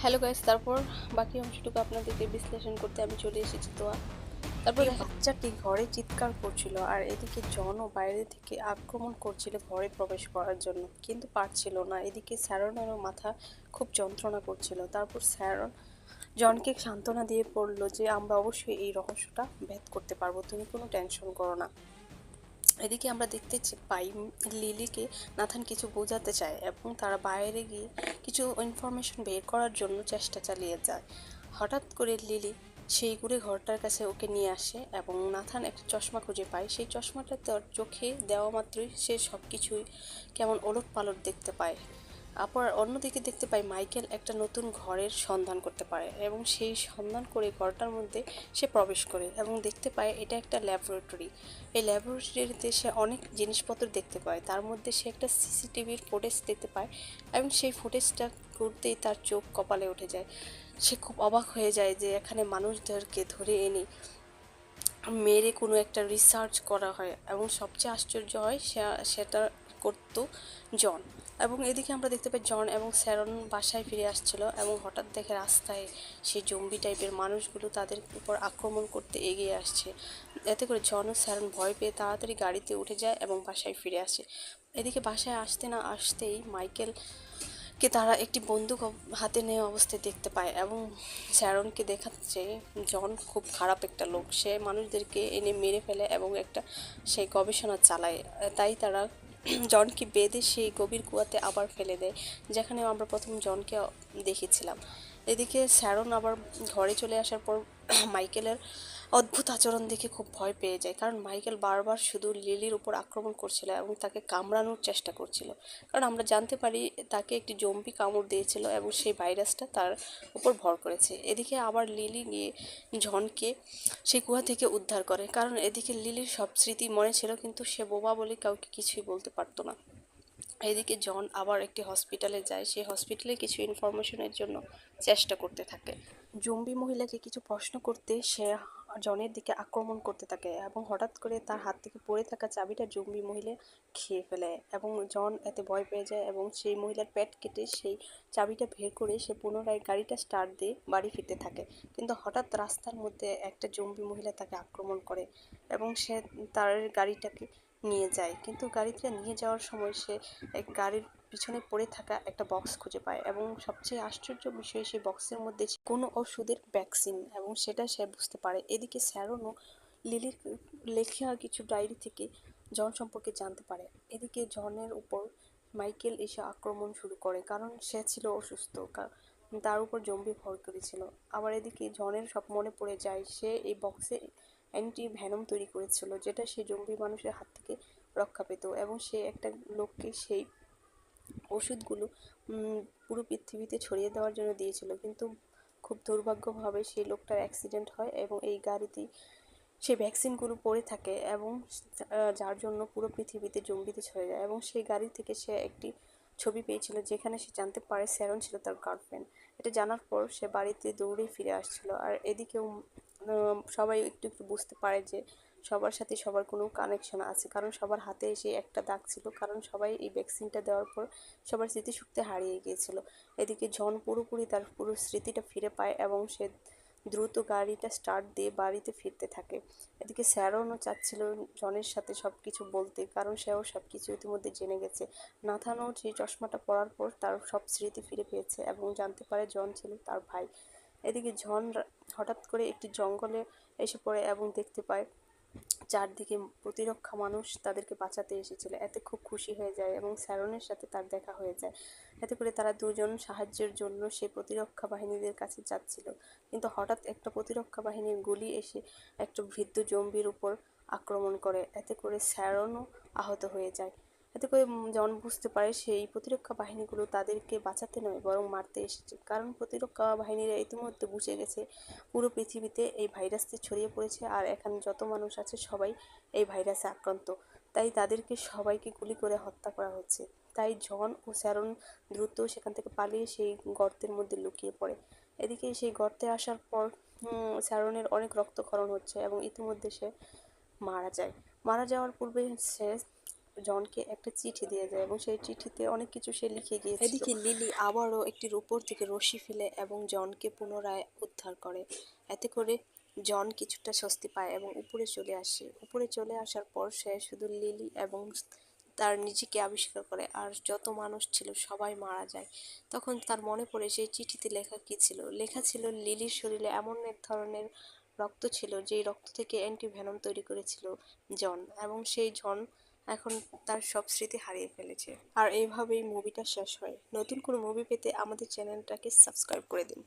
Hello guys তারপর বাকি অংশটুকু আপনাদেরকে বিশ্লেষণ করতে আমি চলে এসেছি তো তারপর বাচ্চাটি ঘরে চিৎকার করছিল আর এদিকে জনও বাইরে থেকে আক্রমণ করছিল ঘরে প্রবেশ করার জন্য কিন্তু পারছিল না। এদিকে স্যারনেরও মাথা খুব যন্ত্রণা করছিল। তারপর স্যারন জনকে সান্ত্বনা দিয়ে পড়ল যে আমরা অবশ্যই এই রহস্যটা ভেদ করতে পারব। তুমি কোনো টেনশন করো না। এদিকে আমরা দেখতে পাই লিলিকে নাথান কিছু বোঝাতে চায় এবং তারা বাইরে গিয়ে কিছু ইনফরমেশন বের করার জন্য চেষ্টা চালিয়ে যায়। হঠাৎ করে লিলি সেই করে ঘরটার কাছে ওকে নিয়ে আসে এবং নাথান একটা চশমা খুঁজে পায়। সেই চশমাটা তার চোখে দেওয়া মাত্রই সে সব কিছুই কেমন ওলট পালট দেখতে পায়। আবার অন্যদিকে দেখতে পাই মাইকেল একটা নতুন ঘরের সন্ধান করতে পারে এবং সেই সন্ধান করে ঘরটার মধ্যে সে প্রবেশ করে এবং দেখতে পায় এটা একটা ল্যাবরেটরি এই ল্যাবরেটরিতে সে অনেক জিনিসপত্র দেখতে পায়। তার মধ্যে সে একটা সিসিটিভির ফুটেজ দেখতে পায় এবং সেই ফুটেজটা করতেই তার চোখ কপালে উঠে যায়। সে খুব অবাক হয়ে যায় যে এখানে মানুষদেরকে ধরে এনে মেরে কোনো একটা রিসার্চ করা হয় এবং সবচেয়ে আশ্চর্য হয় সে- সেটা করতো জন। এবং এদিকে আমরা দেখতে পাই জন এবং স্যারন বাসায় ফিরে আসছিল এবং হঠাৎ দেখে রাস্তায় সেই জম্বি টাইপের মানুষগুলো তাদের উপর আক্রমণ করতে এগিয়ে আসছে। এতে করে জন ও স্যারন ভয় পেয়ে তাড়াতাড়ি গাড়িতে উঠে যায় এবং বাসায় ফিরে আসে। এদিকে বাসায় আসতে না আসতেই মাইকেল কে তারা একটি বন্দুক হাতে নেওয়া অবস্থায় দেখতে পায় এবং শ্যারনকে দেখাচ্ছে জন খুব খারাপ একটা লোক। সে মানুষদেরকে এনে মেরে ফেলে এবং একটা সেই গবেষণা চালায়। তাই তারা জনকে বেঁধে সেই গভীর কুয়াতে আবার ফেলে দেয় যেখানে আমরা প্রথম জনকে দেখেছিলাম। এদিকে স্যারন আবার ঘরে চলে আসার পর মাইকেলের অদ্ভুত আচরণ দেখে খুব ভয় পেয়ে যায়। কারণ মাইকেল বারবার শুধু লিলির উপর আক্রমণ করছিল এবং তাকে কামড়ানোর চেষ্টা করছিল। কারণ আমরা জানতে পারি তাকে একটি জম্বি কামড় দিয়েছিল এবং সেই ভাইরাসটা তার উপর ভর করেছে। এদিকে আবার লিলি গিয়ে জনকে সেই কুয়া থেকে উদ্ধার করে। কারণ এদিকে লিলির সব স্মৃতি মনে ছিল, কিন্তু সে বোবা বলে কাউকে কিছুই বলতে পারতো না। এদিকে জন আবার একটি হসপিটালে যায়। সেই হসপিটালে কিছু ইনফরমেশনের জন্য চেষ্টা করতে থাকে। জম্বি মহিলাকে কিছু প্রশ্ন করতে সে জনের দিকে আক্রমণ করতে থাকে এবং হঠাৎ করে তার হাত থেকে পড়ে থাকা চাবিটা জম্বি মহিলা খেয়ে ফেলে এবং জন এতে ভয় পেয়ে যায় এবং সেই মহিলার পেট কেটে সেই চাবিটা বের করে সে পুনরায় গাড়িটা স্টার্ট দিয়ে বাড়ি ফিরতে থাকে। কিন্তু হঠাৎ রাস্তার মধ্যে একটা জম্বি মহিলা তাকে আক্রমণ করে এবং সে তার গাড়িটাকে নিয়ে যায়। কিন্তু গাড়িতে নিয়ে যাওয়ার সময় সে গাড়ির পিছনে পড়ে থাকা একটা বক্স খুঁজে পায় এবং সবচেয়ে আশ্চর্য বিষয় সেই বক্সের মধ্যে কোনো ওষুধের ভ্যাকসিন এবং সেটা সে বুঝতে পারে। এদিকে স্যারনও লিলির লেখা কিছু ডায়েরি থেকে জন সম্পর্কে জানতে পারে। এদিকে জনের উপর মাইকেল এসে আক্রমণ শুরু করে কারণ সে ছিল অসুস্থ তার উপর জম্বি ভর করেছিল। আবার এদিকে জনের সব মনে পড়ে যায়, সে এই বক্সে অ্যান্টি ভ্যানম তৈরি করেছিল, যেটা সে জম্বি মানুষের হাত থেকে রক্ষা পেত এবং সে একটা লোককে সেই ওষুধগুলো পুরো পৃথিবীতে ছড়িয়ে দেওয়ার জন্য দিয়েছিল। কিন্তু খুব দুর্ভাগ্যভাবে সেই লোকটার অ্যাক্সিডেন্ট হয় এবং এই গাড়িতেই সেই ভ্যাকসিনগুলো পড়ে থাকে এবং যার জন্য পুরো পৃথিবীতে জম্বিতে ছড়ে যায় এবং সেই গাড়ি থেকে সে একটি ছবি পেয়েছিল যেখানে সে জানতে পারে স্যারন ছিল তার গার্লফ্রেন্ড এটা জানার পর সে বাড়িতে দৌড়ে ফিরে আসছিল। আর এদিকেও সবাই একটু একটু বুঝতে পারে যে সবার সাথে সবার কোনো কানেকশন আছে। কারণ সবার হাতে এসে একটা দাগ ছিল। কারণ সবাই এই ভ্যাকসিনটা দেওয়ার পর সবার স্মৃতিশক্তি হারিয়ে গিয়েছিল। এদিকে জন পুরোপুরি তার পুরো স্মৃতিটা ফিরে পায় এবং সে দ্রুত গাড়িটা স্টার্ট দিয়ে বাড়িতে ফিরতে থাকে। এদিকে স্যারনও চাচ্ছিল জনের সাথে সব কিছু বলতে। কারণ সেও সব কিছু ইতিমধ্যে জেনে গেছে। নাথানও সেই চশমাটা পরার পর তার সব স্মৃতি ফিরে পেয়েছে এবং জানতে পারে জন ছিল তার ভাই। এদিকে জন হঠাৎ করে একটি জঙ্গলে এসে পড়ে এবং দেখতে পায় চারদিকে প্রতিরক্ষা মানুষ তাদেরকে বাঁচাতে এসেছিল। এতে খুব খুশি হয়ে যায় এবং স্যারনের সাথে তার দেখা হয়ে যায়। এতে করে তারা দুজন সাহায্যের জন্য সে প্রতিরক্ষা বাহিনীদের কাছে যাচ্ছিল। কিন্তু হঠাৎ একটা প্রতিরক্ষা বাহিনীর গুলি এসে একটা বৃদ্ধ জম্বির উপর আক্রমণ করে। এতে করে স্যারনও আহত হয়ে যায়। এতে করে জন বুঝতে পারে সেই প্রতিরক্ষা বাহিনীগুলো তাদেরকে বাঁচাতে নয়, বরং মারতে এসেছে। কারণ প্রতিরক্ষা বাহিনীরা ইতিমধ্যে বুঝে গেছে, পুরো পৃথিবীতে এই ভাইরাসটি ছড়িয়ে পড়েছে আর এখানে যত মানুষ আছে সবাই এই ভাইরাসে আক্রান্ত। তাই তাদেরকে সবাইকে গুলি করে হত্যা করা হচ্ছে। তাই জন ও স্যারন দ্রুত সেখান থেকে পালিয়ে সেই গর্তের মধ্যে লুকিয়ে পড়ে। এদিকে সেই গর্তে আসার পর স্যারনের অনেক রক্তক্ষরণ হচ্ছে এবং ইতিমধ্যে সে মারা যায়। মারা যাওয়ার পূর্বে সে জনকে একটা চিঠি দিয়ে যায় এবং সেই চিঠিতে অনেক কিছু সে লিখে গিয়েছিল। এদিকে লিলি আবারও একটির উপর থেকে রশি ফেলে এবং জনকে পুনরায় উদ্ধার করে। এতে করে জন কিছুটা স্বস্তি পায় এবং উপরে চলে আসে। উপরে চলে আসার পর সে শুধু লিলি এবং তার নিজেকে আবিষ্কার করে আর যত মানুষ ছিল সবাই মারা যায়। তখন তার মনে পড়ে সেই চিঠিতে লেখা কি ছিল? লেখা ছিল, লিলির শরীরে এমন এক ধরনের রক্ত ছিল যেই রক্ত থেকে অ্যান্টি ভেনম তৈরি করেছিল জন এবং সেই জন এখন তার সব স্মৃতি হারিয়ে ফেলেছে। আর এইভাবেই মুভিটা শেষ হয়। নতুন কোনো মুভি পেতে আমাদের চ্যানেলটাকে সাবস্ক্রাইব করে দিন।